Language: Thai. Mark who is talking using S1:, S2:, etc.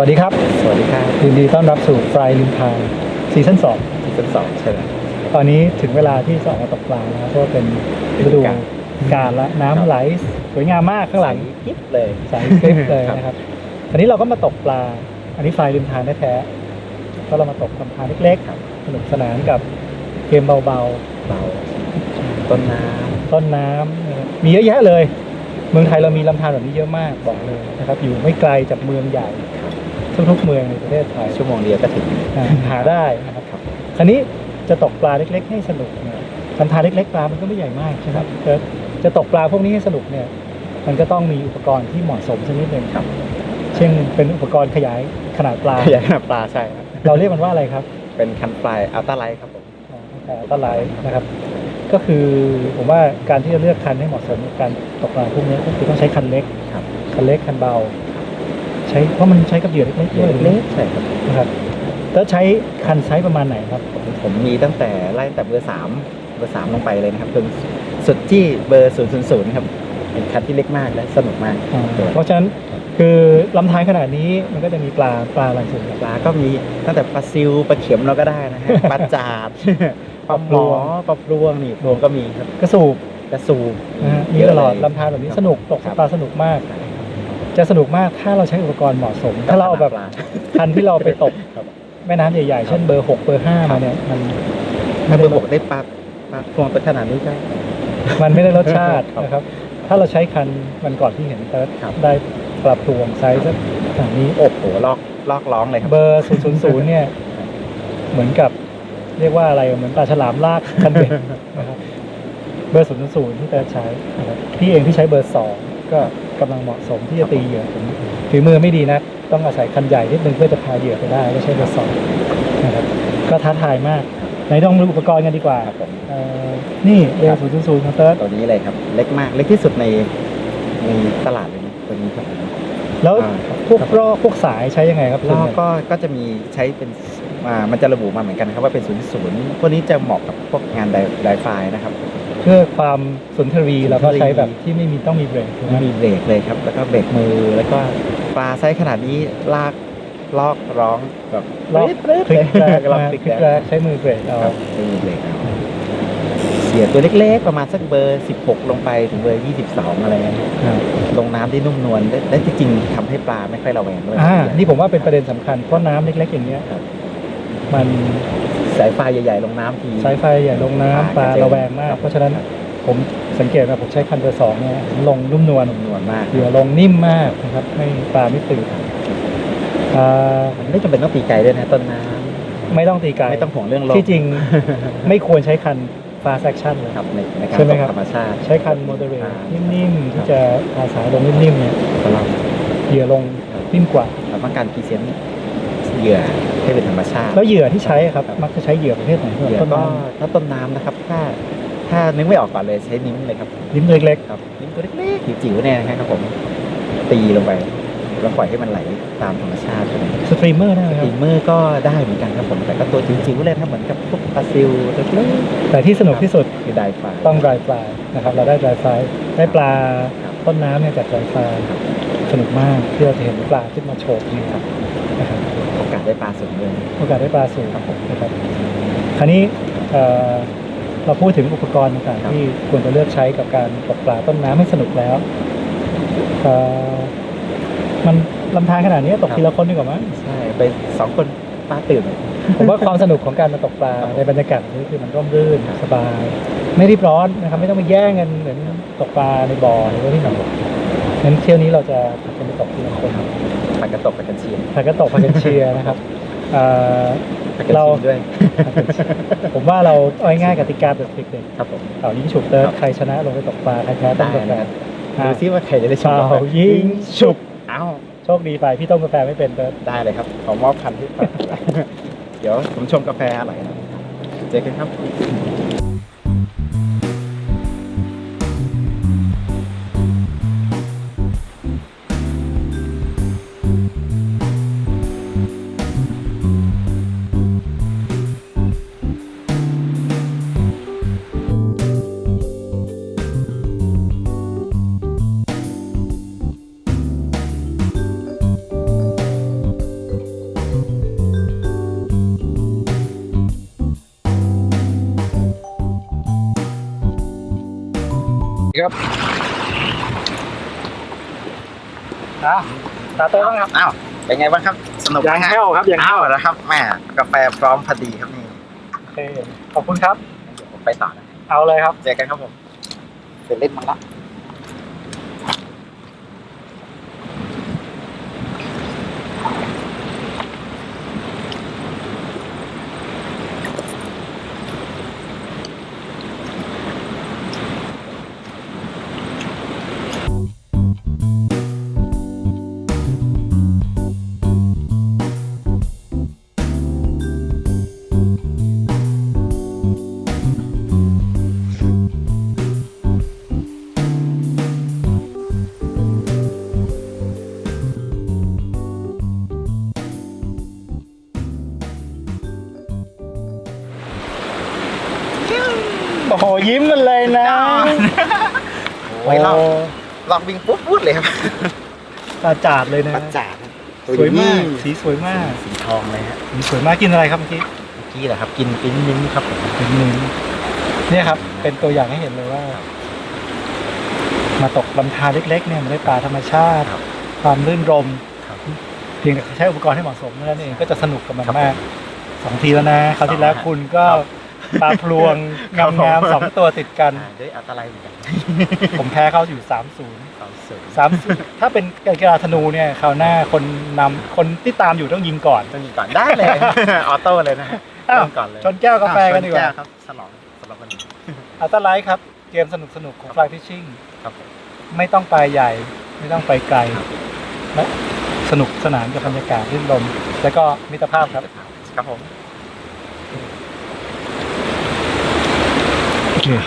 S1: สวัสดีครับ
S2: สวัสดีครับ
S1: ยินดีต้อนรับสู่ฟรายลิมทางซีซั่น
S2: ซีซั่นสองใช่ไหม
S1: 2ตอนนี้ถึงเวลาที่จะออกมาตกปลาแล้วเพราะว่าเป็นฤดูกาลละน้ำไหลสวยงามมากข้างหลัง
S2: กิ๊บเลย
S1: ใสคลิปเลย
S2: ครับ
S1: นะครับอันนี้เราก็มาตกปลา อันนี้ฟรายริมทางแท้ๆก็เรามาตกลำธารเล็ก
S2: ครับ
S1: ๆสนุกสนานกับเกมเบา
S2: เบาต้นน้
S1: ๆต้นน้ำนะครับมีเยอะแยะเลย เมืองไทยเรามีลำธารแบบนี้เยอะมากบอกเลยนะครับ อยู่ไม่ไกลจากเมืองใหญ่ ทุกๆเมืองในประเทศไทยำ
S2: ชั่วโมงเดียวก็ถึง
S1: อ่าหาได้นะครับ
S2: ครับ
S1: คราวนี้จะตกปลาเล็ก ๆ ให้สนุกเนี่ยลำธารเล็ก ๆ ปลามันก็ไม่ใหญ่มากใช่ไหมครับจะจะตกปลาพวกนี้ให้สนุกเนี่ยมันก็ต้องมีอุปกรณ์ที่เหมาะสมสักนิดหนึ่ง
S2: ครับ
S1: เช่นเป็นอุปกรณ์ขยายขนาดปลา
S2: ขยายขนาดปลาใช่ครับ
S1: เราเรียกมันว่าอะไรครับ
S2: เป็นคันปลายอัลต้าไลท์ครับผม
S1: แต่ต้นไลท์นะครับ ก็คือผมว่าการที่จะเลือกคันให้เหมาะสมกับการตกปลาพวกนี้ก็คือต้องใช้คันเล็ก
S2: ครับ
S1: คันเล็กคันเบา ใช้เพราะมันใช้กับเหยื่อเล็กๆด้วย
S2: เล็กๆใช่ครับ
S1: นะครับแล้วใช้คันไซส์ประมาณไหนครับ
S2: ผมผมมีตั้งแต่ไล่ตั้งแต่เบอร์สามเบอร์สามลงไปเลยนะครับจนสุดที่เบอร์ศูนย์ศูนย์ศูนย์ครับเป็นคันที่เล็กมากและสนุกมาก
S1: เพราะฉะนั้นคือลำธารขนาดนี้มันก็จะมีปลาปลาอะไรส่วนใหญ่
S2: ปลาก็มีตั้งแต่ปลาซิวปลาเข็มเราก็ได้นะฮะปลาจาดปลาหมอปลาพลวงนี่พลวงก็มีครับ
S1: กระสูบ
S2: กระสูบ
S1: นะฮะมีตลอดลำธารแบบนี้สนุกตก
S2: ครับ
S1: ปลาสนุกมาก จะสนุกมากถ้าเราใช้อุปกรณ์เหมาะสม ถ้าเราเอาแบบ
S2: ปลา
S1: คันที่เราไปตก
S2: ครับ
S1: แม่น้ำใหญ่ๆ เช่นเบอร์หกเบอร์ห้า
S2: ครั
S1: มา
S2: บ
S1: เนี่ยมัน
S2: ถ้าเบอร์หกได้ปลาปลาพลวงตัวขนาดนี้ก็
S1: มันไม่ได้รสชาติ
S2: ครับ
S1: นะครับ ถ้าเราใช้คันมันก่อนที่เห็นเติร์ด
S2: ครับ
S1: ได้ปรับพลวงไซส์สักขนาดนี้
S2: โอ้โหลอกลอกร้องเลยครับ
S1: เบอร์ศูนย์ศูนย์ศูนย์เนี่ย เหมือนกับเรียกว่าอะไรเหมือนปลาฉลามลากคันเบ็ดนะครับเบอร์ศูนย์ศูนย์ที่เติร์ดใช้นะครับพี่เองที่ใช้เบอร์สอง ก็กำลังเหมาะสมที่จะตีเหยื่อผมฝีมือไม่ดีนะต้องอาศัยคันใหญ่นิดนึงเพื่อจะพาเหยื่อไปได้ก็ใช้เบอร์สองนะครับก็ท้าทายมากไหนต้องดูอุปกรณ์กันดีกว่า
S2: ครับผม
S1: เอ่อนี่เบอร์ศูนย์ศูนย์ของเติร์ด
S2: ตัวนี้เลยครับ เล็กมากเล็กที่สุดในในตลาดเลยนะตัวนี้ครับ
S1: แล้ว
S2: อ่าครับ
S1: พวกรอกพวกสายใช้ยังไงครับ
S2: ลอกก็ก็จะมีใช้เป็น อ่ามันจะระบุมาเหมือนกันครับว่าเป็นศูนย์ศูนย์พวกนี้จะเหมาะกับพวกงานไดไดไฟนะครับ
S1: เพื่อความสุนทรี
S2: สุนทรี
S1: แล้วก็ใช้แบบที่ไม่มีต้องมีเบรกถูกไหม
S2: มีเบรกเลยครับ แล้วก็เบรกมือแล้วก็ปลาไซส์ขนาดนี้ลากลอกร้องแบบ
S1: ลอก
S2: ปริ๊ด
S1: คลิกแรก
S2: ลอก
S1: มา
S2: คลิก
S1: คลิก
S2: แร
S1: แร
S2: ก
S1: กใช้มือเบรกเอา
S2: ครับไม่มีเบรกเอาเสียตัวเล็กๆประมาณสักเบอร์ 16 ลงไปถึงเบอร์ 22 อะไรเงี้ย
S1: ครับ
S2: ลงน้ำที่นุ่มนวลได้ได้จริงๆทำให้ปลาไม่ค่อยระแวงด้วย
S1: อ่านี่ผมว่าเป็นประเด็นสำคัญเพราะน้ำเล็กๆอย่างเงี้ย
S2: ครับ
S1: มัน
S2: สายไฟใหญ่ๆลงน้ำที
S1: สายไฟใหญ่ลงน้ำปลาระแวงมาก เพราะฉะนั้นผมสังเกตว่าผมใช้คันเบอร์สองเนี่ยลงนุ่มนวล
S2: นุ่มนวลมาก
S1: เหยื่อลงนิ่มมากนะครับไม่ปลาไม่ตื่นอ่า
S2: มันไม่จำเป็นต้องตีไกลด้วยนะต้นน้
S1: ไม่ต้องตีไกลำ
S2: ไม่ต้องห่วงเรื่องลม
S1: ที่จริง ไม่ควรใช้คันฟา s แ c คชั่นเลย
S2: ครับในในการ
S1: ใช่ไหม
S2: ตก
S1: ครับ
S2: ธรรมชาติ
S1: ใช้คันโมเดเร
S2: อ่า
S1: ตนิ่มๆที่จะพาสายลงนิ่มๆเนี่ย
S2: ก็เรา
S1: เหยื่อลงนิ่มกว่า
S2: เราต้องการพรีเซนต์ เหยื่อให้เป็นธรรมชาติ
S1: แล้วเหยื่อที่ใช้อะครับมักจะใช้เหยื่อประเภทไหน
S2: เหยื่อ
S1: ต้น
S2: ก็
S1: น้
S2: ถ้าต้นน้ำนะครับ ถ้าถ้านึกไม่ออกก่อนเลยใช้นิ้มเลยครับำ
S1: ลิ้นเล็ก
S2: ครับนิ้มตัวเล็กๆจิ๋วๆเนี่ยนะครับผมตีลงไปแล้วปล่อยให้มันไหลตามธรรมชาติไปเลย
S1: ๆสตรีมเมอร์ได้ไหมครั
S2: ตี
S1: บ
S2: เมอร์ก็ได้เหมือนกันครับผมแต่ก็ตัวจิ๋วๆเลยนะครับเหมือนกับพวกปลาซิลเล็ก
S1: แต่ที่สนุกที่สุด
S2: ๆคือไดฟา
S1: ต้อง dry fly นะครับเราได้ dry fly ได้ปลา
S2: ครับ
S1: ต้นน้ำเนี่ยจาก dry fly สนุกมากที่เราจะเห็นปลาขึ้นมาโฉบนี่ครับนะครับ
S2: โอกาสได้ปลาสูงเลย
S1: โอกาสได้ปลาสูงนะครับคราวนี้เอ่อเราพูดถึงอุปกรณ์ต่างๆที่ควรจะเลือกใช้กับการตกปลาต้นน้ำให้สนุกแล้วเอ่อมันลำธารขนาดนี้ตกทีละคนดีกว่ามั้ง
S2: ใช่ไปสองคนปลาตื่น
S1: ผมว่าความสนุกของการมาตกปลาในบรรยากาศแบบนี้คือมันร่มรื่นสบาย ไม่รีบร้อนนะครับ ไม่ต้องไปแย่งกันเหมือนตกปลาในบ่อหรือว่าที่ไหนงั้ นเที่ยวนี้เราจะพากันไปตกทีละคน
S2: ปลากระตกปลากันเชียง
S1: พากันตกพากันเชียร์นะครับเอ่อ
S2: ปลากระ
S1: เรา
S2: ชิงด้วย
S1: พากันเชียร์ผมว่าเราเอาง่ายๆกติกาแบบเด็ก
S2: ครับผม
S1: ๆเป่ายิงฉุบเติร์ด
S2: ครับ
S1: ใครชนะลงไปตกปลาใครแพ้ต้
S2: ได้
S1: มกาแฟ
S2: นะครับดูซิว่าใครจะได้ชม
S1: เป่ายิงฉุบ
S2: เอ้า
S1: โชคดีไปพี่ต้มกาแฟไม่เป็นเติร์ด
S2: ได้เลยครับ ขอมอบคันที่ เดี๋ยวผมชมกาแฟอร่อยนะเจอกันครับ ครับ
S1: นะตาโต้บ้างครับ
S2: อ้าวเป็นไงบ้างครับ สนุกไหม
S1: ยัง
S2: ฮะ
S1: แค่วครับยัง
S2: อ้า
S1: แค่
S2: ว
S1: ว
S2: แล้วครับแม่กาแฟพร้อมพอดีครับนี่
S1: โอเคขอบคุณครับ
S2: เดี๋ยวผมไปต่อนะ
S1: เอาเลยครับ
S2: เจอกันครับผมเป็นเล่นมังละ
S1: โอ้โหยิ้มกันเลยนะ
S2: โอ้ยลอกลอกวิ่งปุ๊บปุ๊บเลยครับ
S1: ตาจาดเลยนะ
S2: ปัจจาครับ
S1: สวยมาก สีสวยมาก
S2: สีทองเลยฮะ
S1: สีสวยมากกินอะไรครับเมื่อกี้
S2: เมื่อกี้เหรอครับ กินปิ้นมิ้นครับผม
S1: เป็นหนึ่งเนี่ยครับ เป็นตัวอย่างให้เห็นเลยว่า มาตกลำธารเล็ก ๆ เนี่ยมันได้ปลาธรรมชาติ
S2: ครับ
S1: ความรื่นรม
S2: ครับ
S1: เพียงแต่ใช้อุปกรณ์ให้เหมาะสมเท่านั้นเองก็จะสนุกกับมัน
S2: ครับ
S1: มากสองทีแล้วนะคราวที่แล้ว
S2: สองฮะ
S1: คุณก็
S2: ครับ
S1: ปลาพลวง
S2: ครั
S1: งา
S2: บ
S1: ม
S2: ผม
S1: งามๆสองตัวติดกัน
S2: อ่าด้วยอัตลัยเหมือนกัน
S1: ผมแพ้เขาอยู่สามศูนย์
S2: ความสวย
S1: สามถ้าเป็นกีฬาธนูเนี่ยคราวหน้าคนนำคนที่ตามอยู่ต้องยิงก่อน
S2: ต้องมีก่อนได้เลย ออโต้เลยนะฮะ
S1: อ้าว
S2: เริ่มก่อนเลย
S1: ชนแก้วกาแฟกันดีกว่า
S2: ชแครับฉลองสำหรับวันนี้
S1: อัลตร้าไลท์ครับ เกมสนุกสนุกๆของ Fly Fishing
S2: ครับผม
S1: ไม่ต้องไปใหญ่ ไม่ต้องไปไกลและสนุกสนานกับบรรยากาศรื่นรมย์แล้วก็มิตรภาพครับ
S2: ครับผม
S1: ข